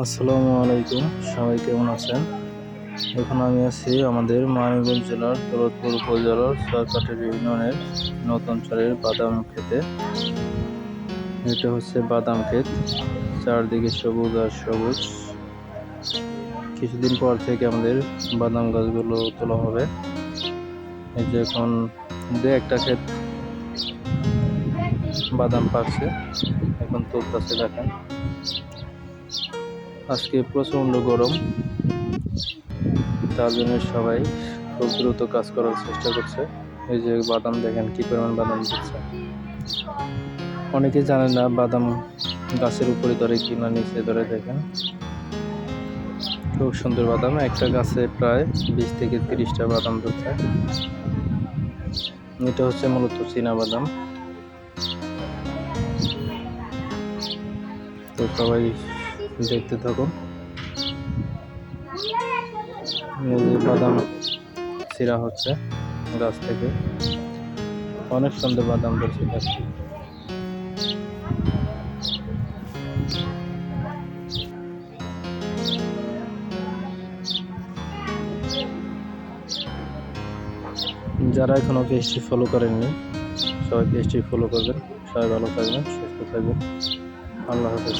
আসসালামু আলাইকুম। সবাই কেমন আছেন? এখন আমি আছি আমাদের মানিকগঞ্জ জেলার দৌলতপুর উপজেলার সরকাটের ইউনিয়নের নতুন চরের বাদাম খেতে। এটা হচ্ছে বাদাম ক্ষেত। চারদিকে সবুজ আর সবুজ। কিছুদিন পর থেকে আমাদের বাদাম গাছগুলো তোলা হবে। এই যে এখন দু একটা ক্ষেত বাদাম পাকছে। এখন তুলতেছে দেখেন। আজকে প্রচণ্ড গরম। তার জন্য সবাই খুব দ্রুত কাজ করার চেষ্টা করছে। এই যে বাদাম দেখেন, কি পরিমাণ বাদাম দিচ্ছে। অনেকে জানে না বাদাম গাছের উপরে ধরে কি না নিচে ধরে দেখেন। খুব সুন্দর বাদাম। একটা গাছে প্রায় বিশ থেকে তিরিশটা বাদাম ধরছে। এটা হচ্ছে মূলত চীনা বাদাম। তো সবাই দেখতে থাকুন। বাদাম ছিঁড়া হচ্ছে গাছ থেকে। অনেক সুন্দর বাদাম ধরছে গাছটি যারা এখনও পেজটি ফলো করেননি, সবাই পেজটি ফলো করবেন। সবাই ভালো থাকবেন, সুস্থ থাকবেন। আল্লাহ হাফেজ।